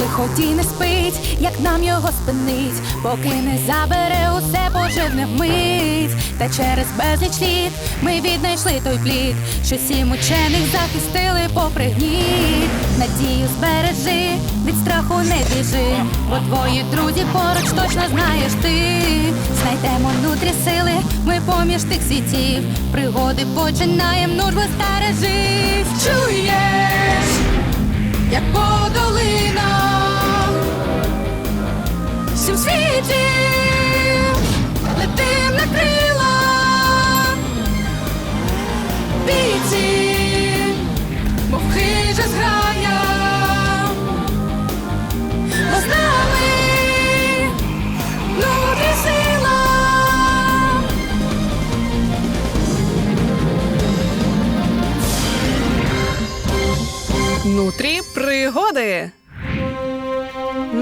Лиходій не спить, як нам його спинить, поки не забере усе поживне вмить. Та через безліч літ ми віднайшли той плід, що сім учених захистили попри гніт. Надію збережи, від страху не біжи, бо твої друзі поруч точно знаєш ти. Знайдемо внутрі сили, ми поміж тих світів. Пригоди починаєм, нужбо стережись. Чуєш? Як по долинах, всім світі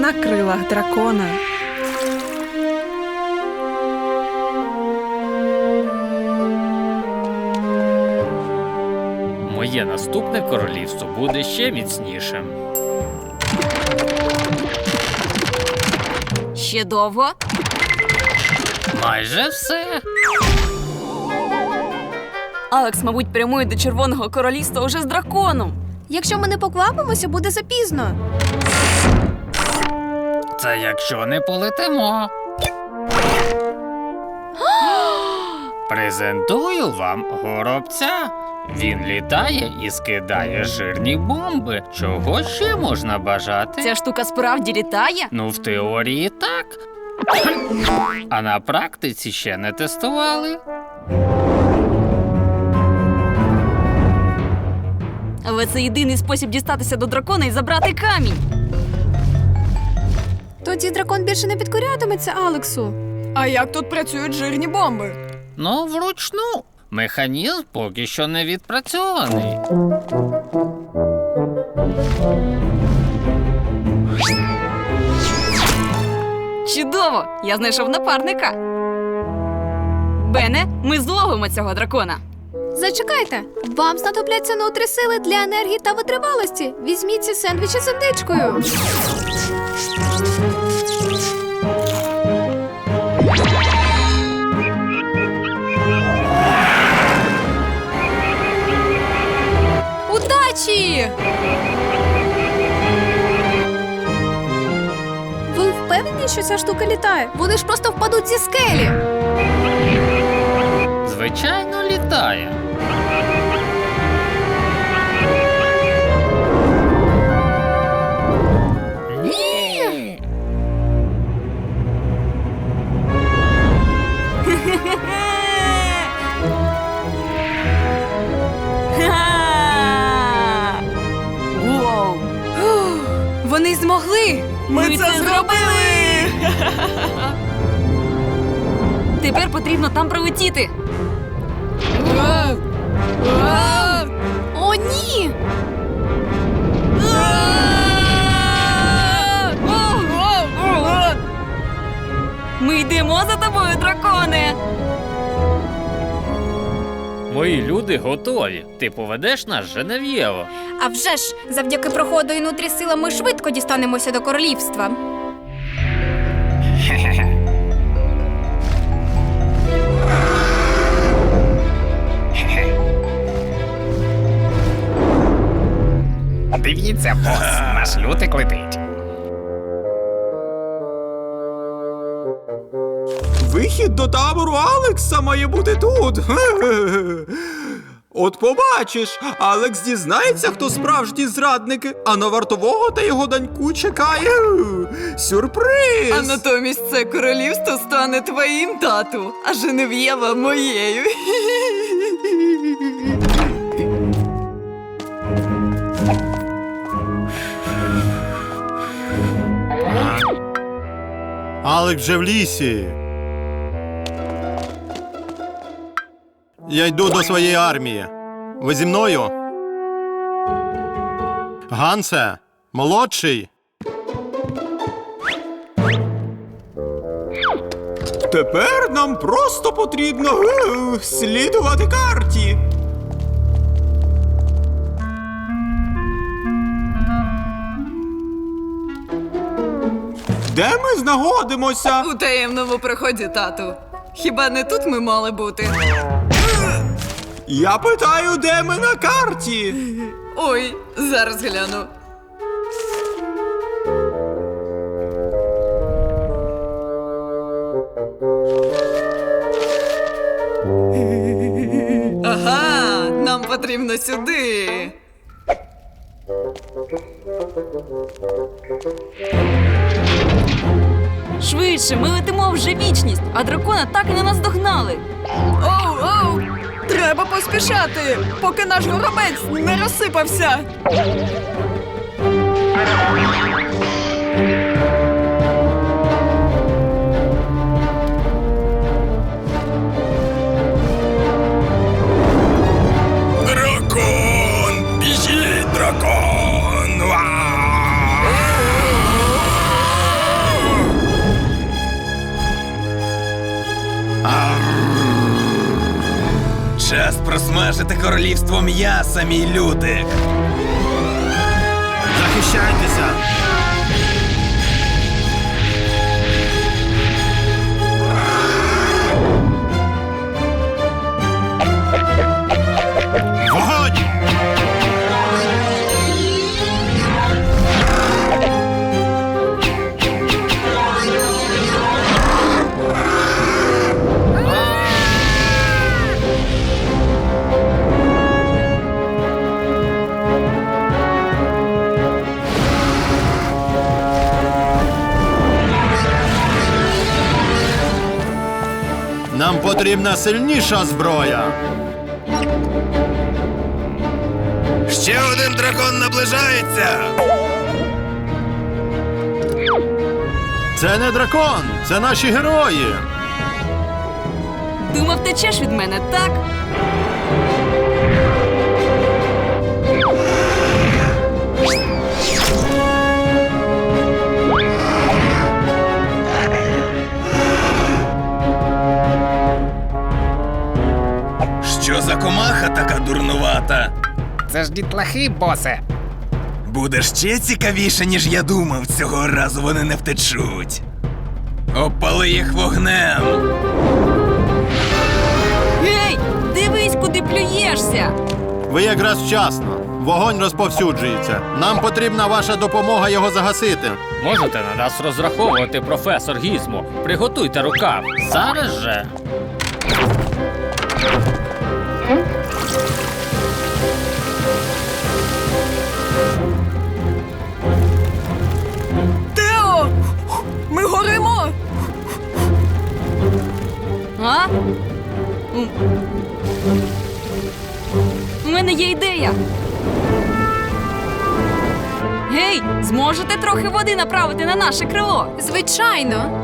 На крилах дракона. Моє наступне королівство буде ще міцнішим. Ще довго? Майже все. Алекс, мабуть, прямує до Червоного королівства уже з драконом. Якщо ми не поквапимося, буде запізно. Це якщо не полетимо. Презентую вам горобця. Він літає і скидає жирні бомби. Чого ще можна бажати? Ця штука справді літає? Ну, в теорії так. А на практиці ще не тестували. Але це єдиний спосіб дістатися до дракона і забрати камінь. Тоді дракон більше не підкорятиметься Алексу. А як тут працюють жирні бомби? Ну, вручну. Механізм поки що не відпрацьований. Чудово! Я знайшов напарника. Бене, ми зловимо цього дракона. Зачекайте, вам знадобляться нутри сили для енергії та витривалості. Візьміть ці сендвічі з індичкою. Удачі! Ви впевнені, що ця штука літає? Вони ж просто впадуть зі скелі. Звичайно, літає. Змогли! Ми це зробили! Тепер потрібно там прилетіти. О, ні! Ми йдемо за тобою, драконе. Мої люди готові. Ти поведеш нас Женев'єво. А вже ж, завдяки проходу і нутрі сила ми швидко дістанемося до королівства. Дивіться, бос, наш лютик летить. Вихід до табору Алекса має бути тут. От побачиш, Алекс дізнається, хто справжні зрадники, а на вартового та його доньку чекає сюрприз. А натомість це королівство стане твоїм тату, а Женев'єва моєю. Алек вже в лісі. Я йду до своєї армії. Ви зі мною? Гансе, молодший. Тепер нам просто потрібно е, слідувати карті. Де ми знаходимося? У таємному приході тату. Хіба не тут ми мали бути? Я питаю, де ми на карті? Ой, зараз гляну. Ага, нам потрібно сюди. Швидше, ми летимо вже вічність, а дракона так і не наздогнали. Оу, оу! Треба поспішати, поки наш горобець не розсипався. Дракон! Біжіть, дракон! Час просмажити королівство м'яса, мій лютик. Захищайтеся! Потрібна сильніша зброя. Ще один дракон наближається. Це не дракон, це наші герої. Думав, течеш від мене, так? Що за комаха така дурнувата? Це ж дітлахи, босе. Буде ще цікавіше, ніж я думав. Цього разу вони не втечуть. Опали їх вогнем. Гей, дивись, куди плюєшся. Ви якраз вчасно. Вогонь розповсюджується. Нам потрібна ваша допомога його загасити. Можете на нас розраховувати, професор Гізмо. Приготуйте рукав. Зараз же. А? М. У мене є ідея. Гей, зможете трохи води направити на наше крило? Звичайно.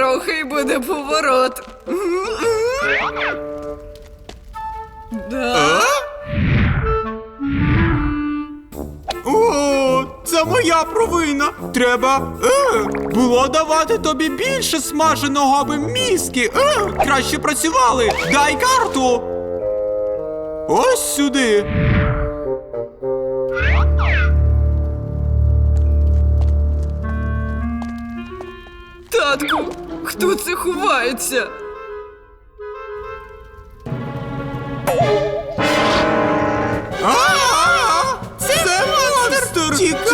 Трохи і буде поворот. Да? О, це моя провина. Треба е, було давати тобі більше смаженого, аби мізки е, краще працювали. Дай карту. Ось сюди. Татку, хто це ховається? А, це, монстр!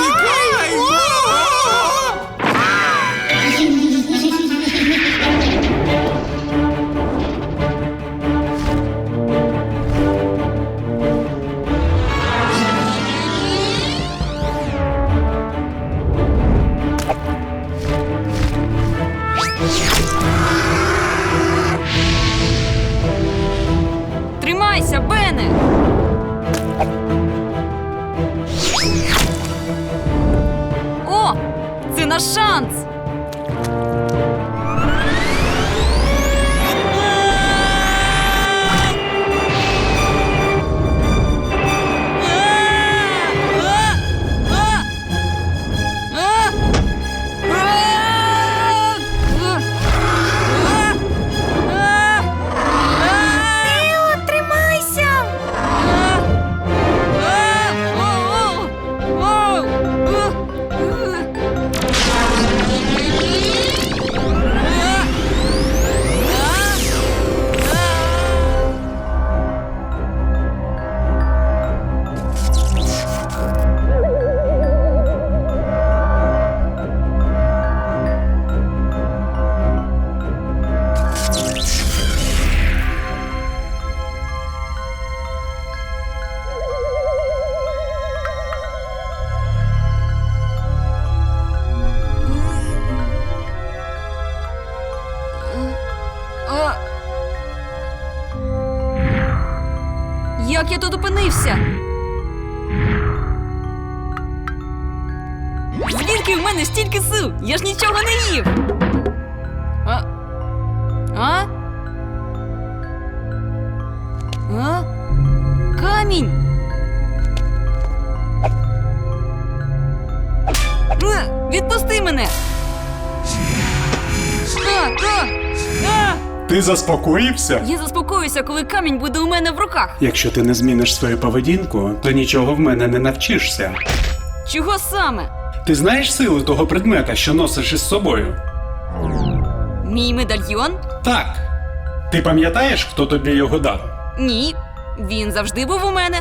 Я тут опинився? Звідки в мене стільки сил? Я ж нічого не їв. А? А? А? Камінь. Відпусти мене. А, а, а. Ти заспокоївся? Я заспокоюся, коли камінь буде у мене в руках. Якщо ти не зміниш свою поведінку, то нічого в мене не навчишся. Чого саме? Ти знаєш силу того предмета, що носиш із собою? Мій медальйон? Так. Ти пам'ятаєш, хто тобі його дав? Ні. Він завжди був у мене.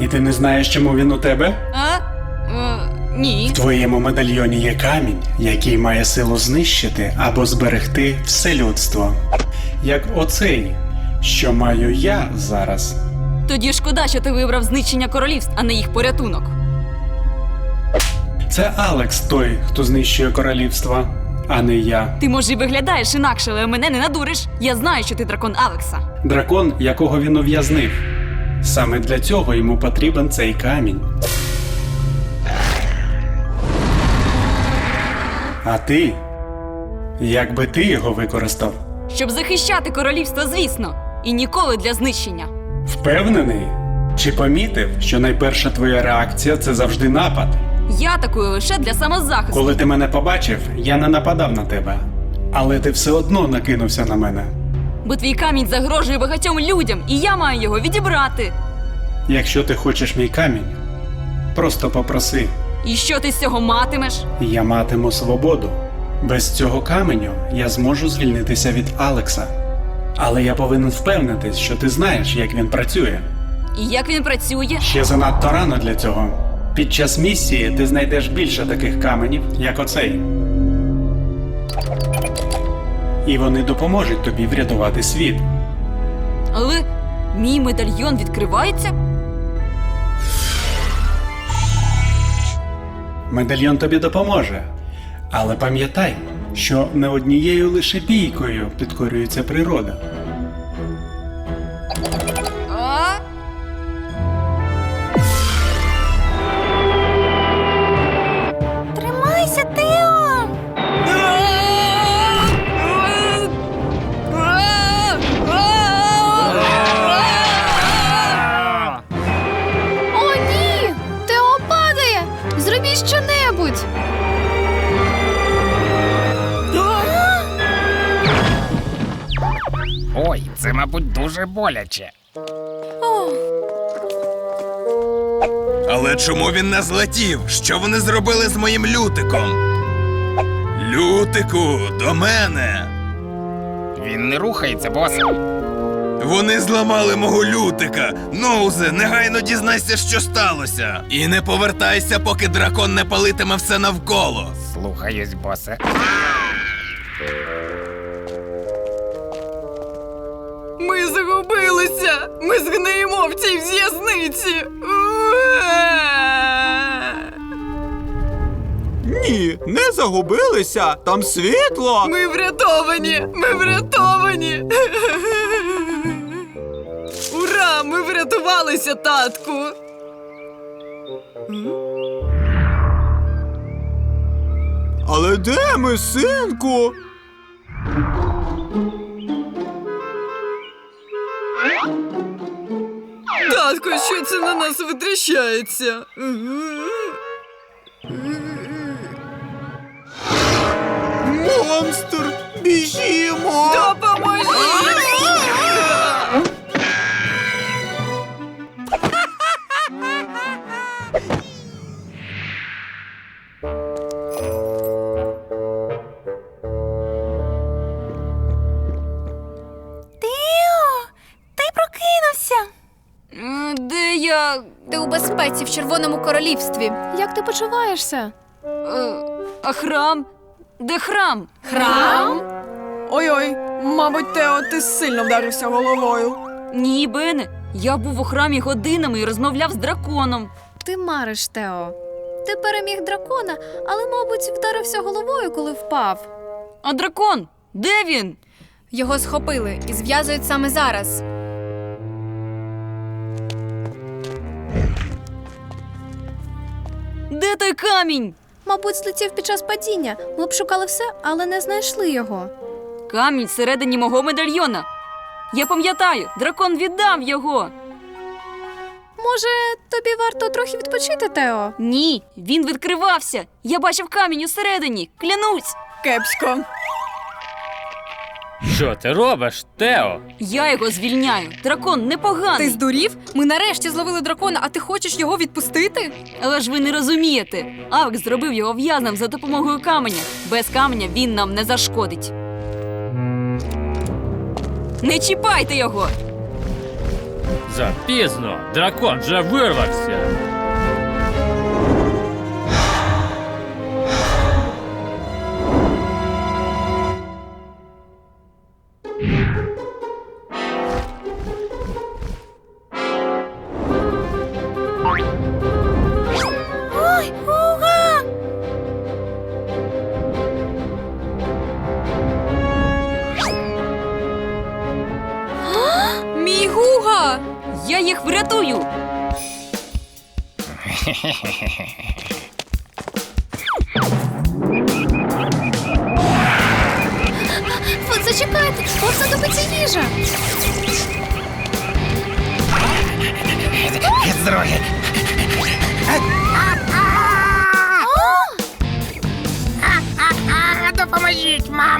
І ти не знаєш, чому він у тебе? А? Ні. В твоєму медальйоні є камінь, який має силу знищити або зберегти все людство. Як оцей, що маю я зараз. Тоді шкода, що ти вибрав знищення королівств, а не їх порятунок. Це Алекс той, хто знищує королівства, а не я. Ти може й виглядаєш інакше, але мене не надуриш. Я знаю, що ти дракон Алекса. Дракон, якого він ув'язнив. Саме для цього йому потрібен цей камінь. А ти? Як би ти його використав? Щоб захищати королівство, звісно, і ніколи для знищення. Впевнений? Чи помітив, що найперша твоя реакція це завжди напад? Я атакую лише для самозахисту. Коли ти мене побачив, я не нападав на тебе. Але ти все одно накинувся на мене. Бо твій камінь загрожує багатьом людям, і я маю його відібрати. Якщо ти хочеш мій камінь, просто попроси, І що ти з цього матимеш? я матиму свободу. Без цього каменю я зможу звільнитися від Алекса. Але я повинен впевнитись, що ти знаєш, як він працює. І як він працює? Ще занадто рано для цього. Під час місії ти знайдеш більше таких каменів, як оцей. І вони допоможуть тобі врятувати світ. Але мій медальйон відкривається? Медальйон тобі допоможе. Але пам'ятай, що не однією лише бійкою підкорюється природа. Дуже боляче. Але чому він не злетів? Що вони зробили з моїм лютиком? Лютику, до мене! Він не рухається, босе. Вони зламали мого лютика. Ноузе, негайно дізнайся, що сталося. І не повертайся, поки дракон не палитиме все навколо. Слухаюсь, босе. Загубилися! Ми згниємо в цій в'язниці! Ні, не загубилися. Там світло. Ми врятовані! Ми врятовані! Ура! Ми врятувалися, татку! Але де ми, синку? Що це на нас витріщається? Монстр! Біжімо! Допоможіть! Ти в Червоному королівстві. Як ти почуваєшся? Е, А храм? Де храм? Храм? Ой-ой, мабуть, Тео, ти сильно вдарився головою. Ні, Бене. Я був у храмі годинами і розмовляв з драконом. Ти мариш, Тео. Ти переміг дракона, але, мабуть, вдарився головою, коли впав. А дракон? Де він? Його схопили і зв'язують саме зараз. Де той камінь? Мабуть, злетів під час падіння. Ми б шукали все, але не знайшли його. Камінь всередині мого медальйона. Я пам'ятаю, дракон віддав його. Може, тобі варто трохи відпочити, Тео? Ні, він відкривався. Я бачив камінь усередині. Клянусь. Кепсько. Що ти робиш, Тео? Я його звільняю. Дракон непоганий. Ти здурів? Ми нарешті зловили дракона, а ти хочеш його відпустити? Але ж ви не розумієте. Авк зробив його в'язнем за допомогою каменя. Без каменя він нам не зашкодить. Не чіпайте його! Запізно, дракон вже вирвався. Yeah.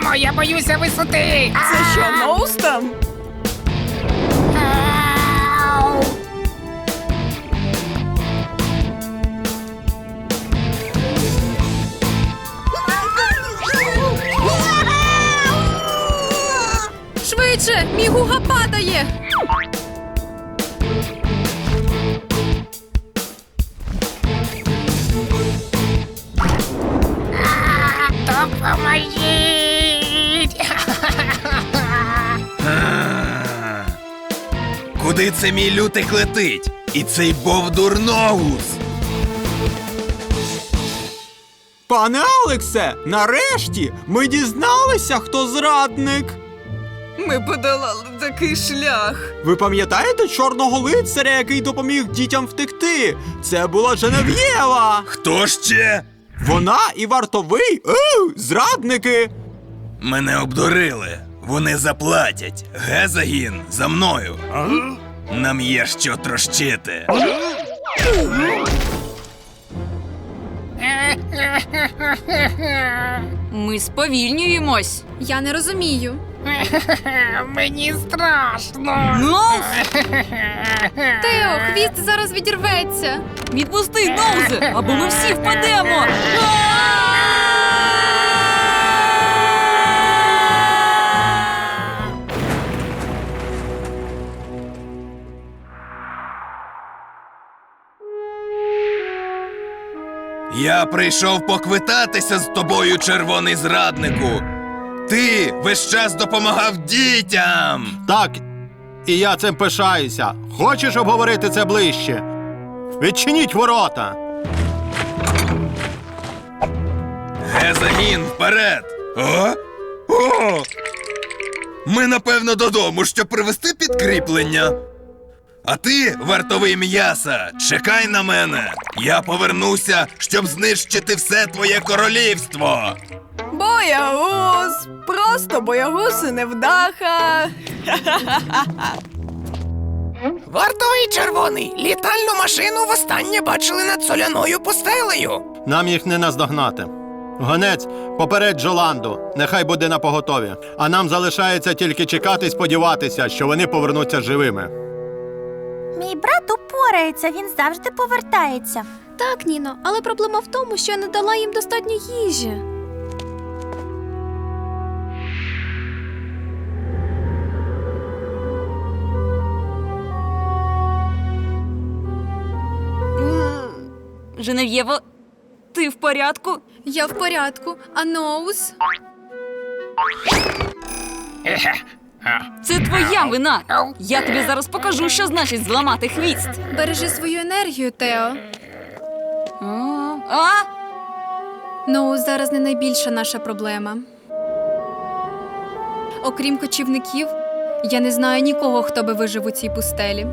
Мамо, я боюся висоти. Це що, Ноус там? Швидше! Мій гуга падає! Куди це мій лютик летить? І цей бовдур Ноус? Пане Алексе, нарешті ми дізналися, хто зрадник. Ми подолали такий шлях. Ви пам'ятаєте чорного лицаря, який допоміг дітям втекти? Це була Женев'єва. Хто ще? Вона і вартовий е, зрадники. Мене обдурили. Вони заплатять. Гезагін за мною. Нам є що трощити. Ми сповільнюємось. Я не розумію. Мені страшно. Ну, Тео, хвіст зараз відірветься. відпусти Ноузе, або ми всі впадемо. Я прийшов поквитатися з тобою, червоний зраднику. Ти весь час допомагав дітям. Так, і я цим пишаюся. Хочеш обговорити це ближче? Відчиніть ворота. Гезагін, вперед! О? О! Ми, напевно, додому, щоб привезти підкріплення. А ти, вартовий м'яса, чекай на мене. Я повернуся, щоб знищити все твоє королівство. Боягуз! Просто боягуз і невдаха. Вартовий червоний. Літальну машину востаннє бачили над соляною пустелею. Нам їх не наздогнати. Гонець, попередь Джоланду, нехай буде на поготові. А нам залишається тільки чекати і сподіватися, що вони повернуться живими. Мій брат упорається, він завжди повертається. Так, Ніно, але проблема в тому, що я не дала їм достатньо їжі. Женев'єво, ти в порядку? Я в порядку. А Ноус? Це твоя вина. Я тобі зараз покажу, що значить зламати хвіст. Бережи свою енергію, Тео. А? А? Ноус зараз не найбільша наша проблема. Окрім кочівників, я не знаю нікого, хто би вижив у цій пустелі.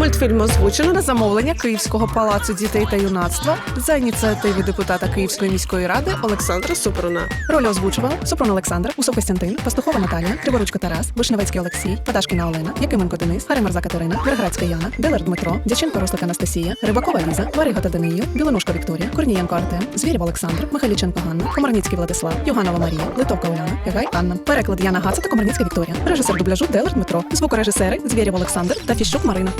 Мультфільм озвучено на замовлення Київського палацу дітей та юнацтва за ініціативи депутата Київської міської ради Олександра Супруна. Роль озвучували Супрун Олександр, Усов Костянтин, Пастухова Наталія, Криворучко Тарас, Вишневецький Олексій, Падашкіна Олена, Якименко Денис, Харемерза Катерина, Верградська Яна, Делер Дмитро, Дяченко Рослик Анастасія, Рибакова Ліза, Варіга Данию, Білоножка Вікторія, Корнієнко Артем, Звірів Олександр, Михайліченко Ганна, Комарницький Владислав, Юганова Марія, Литовка Уляна, Ягай Анна, переклад Яна Гаца та Комарницька Вікторія, режисер дубляжу Делер Дмитро, звукорежисери Звірів Олександр та Фіщук Марина.